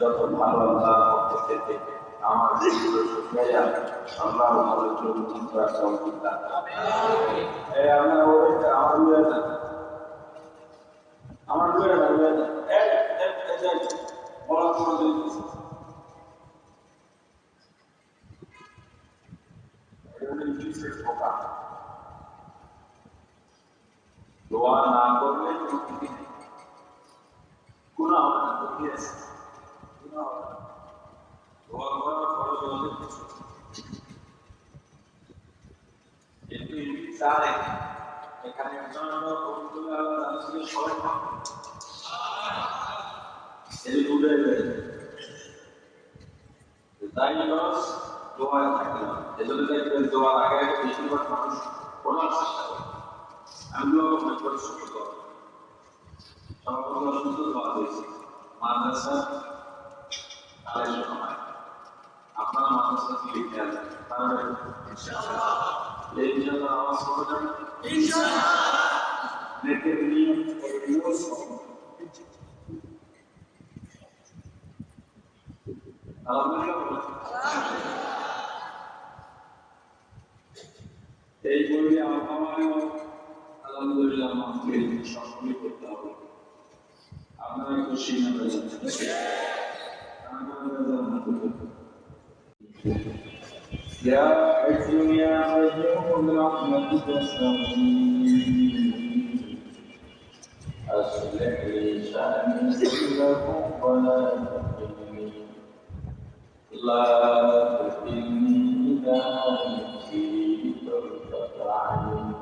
যত ভুল আমার পক্ষ থেকে আমার আমরা আমার দুয়ে না আমার দুয়ে না দুয়ে না এক এক এক এক বলা করে দোয়া না করলে গুণা হবে না তো কি আছে গুণা হবে না দোয়া করা এখানে একজন তাই লস দোয়া থাকে না আগে আগে বেশিরভাগ মানুষ বলার চেষ্টা করে আমি দোয়া করতে পারি সুস্থ দোয়া দিয়েছি মাদ্রাসা আড়াইশো সময় আপনার মাদ্রাসা লিখে এই জন্য আওয়াজ করে যাবে নিয়ম ইউজ এই বইটি আমারও আলহামদুলিল্লাহ সকলে করতে হবে। আপনারা খুশি না يا حكم يا رجوع برحمتك الصغير أصلح لي شأني كله ولا تقلني لا تفتني إذا نسيت ارتفعني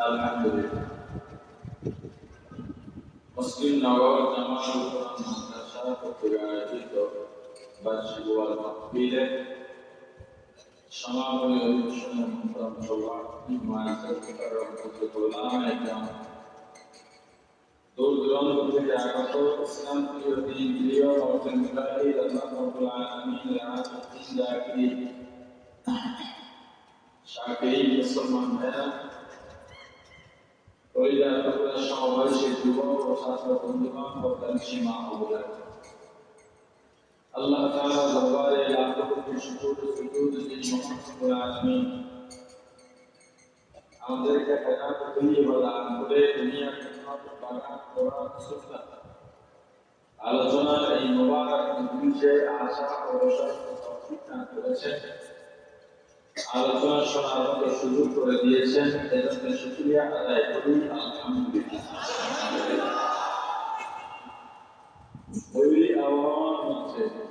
الحمد لله مسلم نوار جمال কর্তৃক আয়োজিত বার্ষিক ওয়াল মাহফিলে সমাপনী অনুষ্ঠানে মোহতরম সভাপতি মায়াসের মুকাররম হুজুর উলামা ইকরাম দূর যুবক ও ছাত্র বন্ধুগণ সীমা অবদান। আল্লাহ তাআলা দরবারে লাখো কোটি শুকর ও সুজুদ দিন মুহাম্মদ আলামিন আমাদেরকে হেদায়েত দিয়ে বলা করে দুনিয়া আলোচনার এই মোবারক মজলিসে আশা ও দান করেছেন। আলোচনা শোনার মতো সুযোগ করে দিয়েছেন। এজন্য শুক্রিয়া আদায় করি। আলহামদুলিল্লাহ। ওই আবহাওয়ার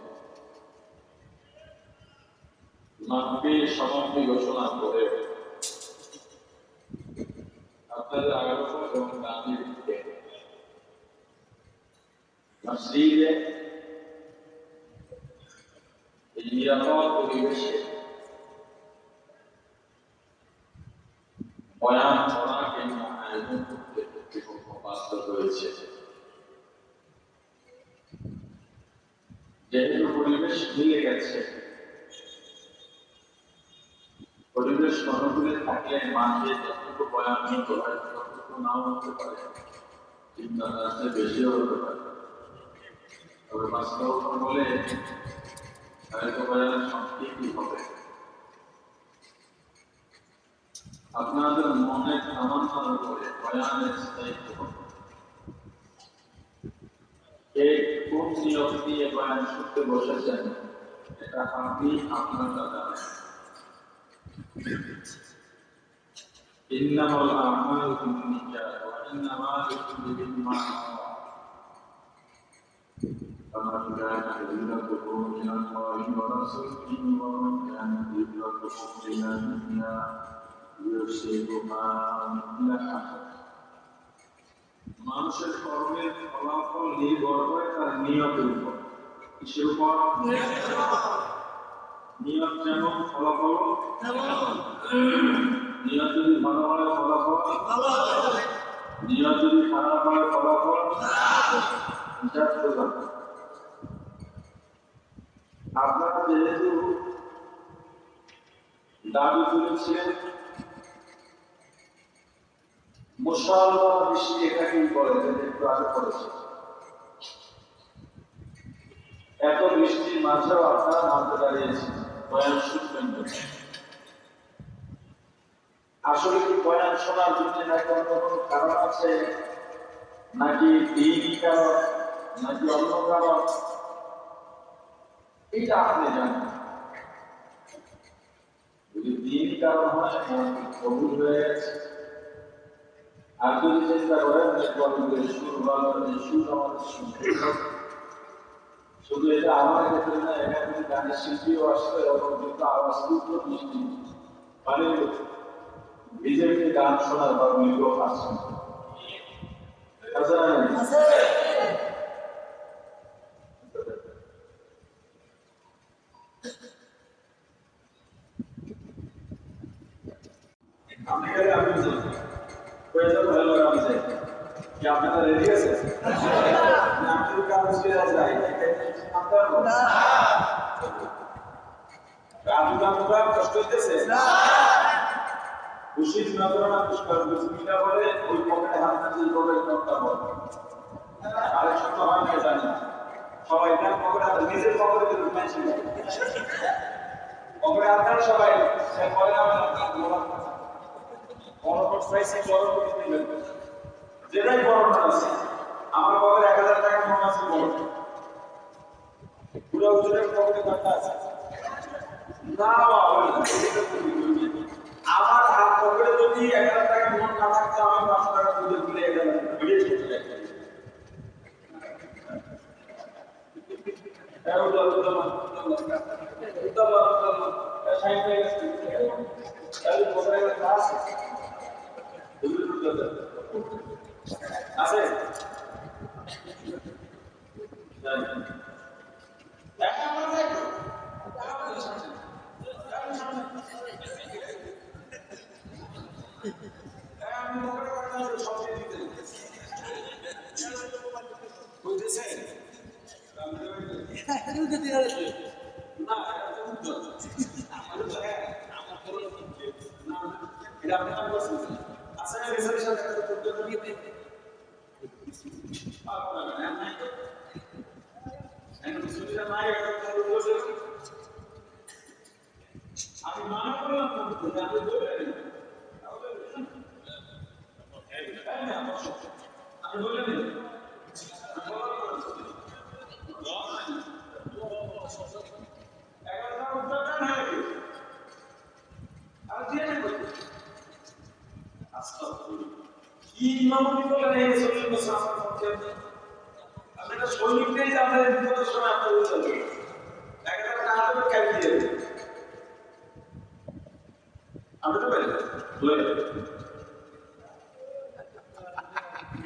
মাহফিল সমাপ্তি ঘোষণা করে আপনাদের আগত এবং দাবিকে মসজিদে এই নিরাপদ পরিবেশে বয়ান করা কিংবা আয়োজন করতে কর্তৃপক্ষ বাধ্য হয়েছে যেহেতু পরিবেশ মিলে গেছে পরিবেশ অনুকূলে থাকলে মানুষের যতটুকু বয়ান হতে পারে ততটুকু নাও হতে পারে। চিন্তার কাছে বেশিও হতে পারে। তবে বাস্তব বলে সংস্কৃতি হবে? আপনাদের মনে আমন্ত্রণ করে বয়ানের স্থায়িত্ব হবে? কে কোন নিয়ম দিয়ে বয়ান শুনতে বসেছেন, এটা আপনি আপনার জানেন إنما الأعمال بالنيات وإنما لكل ما نوى فمن كان هجرته إلى الله ورسوله ومن كانت هجرته إلى دنيا يصيبها مثلها মানুষের কর্মের ফলাফল নির্ভর করে তার নিয়তের উপর কিসের উপর নিয়ত যেমন ফলাফল নিয়ত যদি ভালো হয় ফলাফল নিয়ত যদি খারাপ হয় ফলাফল আপনারা যেহেতু দাবি মুসলমান বৃষ্টি এটাকেই বলে যে একটু আগে পড়েছে। এত বৃষ্টির মাঝেও আপনারা মানতে দাঁড়িয়েছেন, বয়ান শুনবেন। আসলে কি বয়ান শোনার জন্য কোনো কারণ আছে? নাকি দিন কারণ? নাকি অন্য কারণ? এইটা আপনি জানেন। কারণ হয় আর যদি চিন্তা করেন শুধু এটা আমার ক্ষেত্রে না, এখানে গানের এবং কিন্তু আওয়াজ বিজেপি গান শোনার পর লোক আছে আপনি কি আপনারা রেডি আছে না। আমি যদি কারও ছেড়ে যাই এটা কি মানতে পারব রাজু গান্ধা কষ্ট হইতেছে? খুশির নজরানা পুষ্কর বিসমিল্লাহ বলে ওই পকেটে হাত দিতে এই পকেটে নোটটা বল। আরেক সপ্তাহ হয় না জানি সবাই তার পকেটে নিজের পকেটে তো ঢুকাইছি পকেটে হাত দেন সবাই, সে নোট আছে, আমার পকেটে এক হাজার টাকা নোট আছে বড়। পুরো হুজুরের পকেটে না বাবা আমার হাত পকেটে যদি এক হাজার টাকা নোট না থাকতো, আমি পাঁচশো টাকা তুলে তুলে এক হাজার টাকা ভিডিও করতে যাইতাম। এই উঠো, উঠো, উঠো, উঠো, উঠো, উঠো, এই সাইড হয়ে গেছে। এই পকেটে একটা আছে। হুজুর উঠো, উঠো। আছে? যাই। দেখা আমার দেখো। দেখা আমার সামনে। দেখা আমার সামনে। আমি মনে করি না সব দিতে বুঝতেছেন না আমাদের তো হ্যাঁ আমার তো না এটা আপনি কাজ করছেন আচ্ছা রেসার্চ সাথে করতে হবে আপনারা না নাই তো আমি মানা করলাম আমি বলে আমি বলে দিই এগারোটা উত্তরটা না নাকি আমি দিয়ে নেব কি ইমামতি বলেন এই সৈনিক সৈনিক নেই যে আপনার দিয়ে আমি তো পারি বলে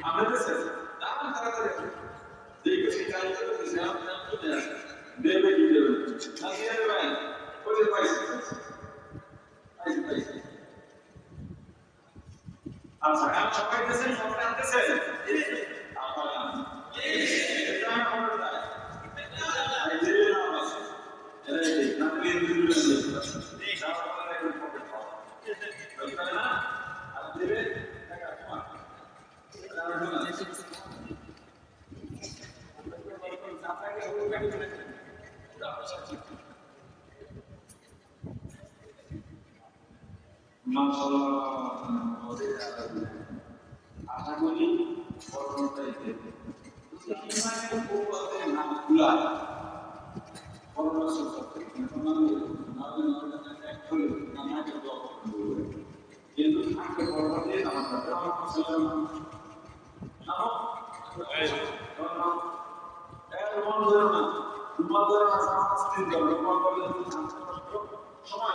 আমরা তো স্যার দাম তাড়াতাড়ি দেখে সেই কাজ করে দিছে আমি নাম তো দেয় দেবে কি দেবে না দিয়ে দেবে ওই যে পাইছে পাইছে পাইছে আচ্ছা কাম সবাই দেশেন সবাই আনতেছে আপনারা এটা আমার দায় এই যে নাম আছে এই না দিয়ে দিলে এই খাওয়া দাওয়া একটু পকেট খাওয়া বুঝতে না আর দেবে টাকা তোমার আশা করি পরবর্তীতে দেবে ইমানের উপরে নামগুলা পরবর্তী সত্যি নামে নামে নামে নামে কিন্তু থাকতে পরবর্তী আমার কাছে নাম নাম এর ধরে না তোমার ধরে না শাস্তি দাও তোমার বলে সময়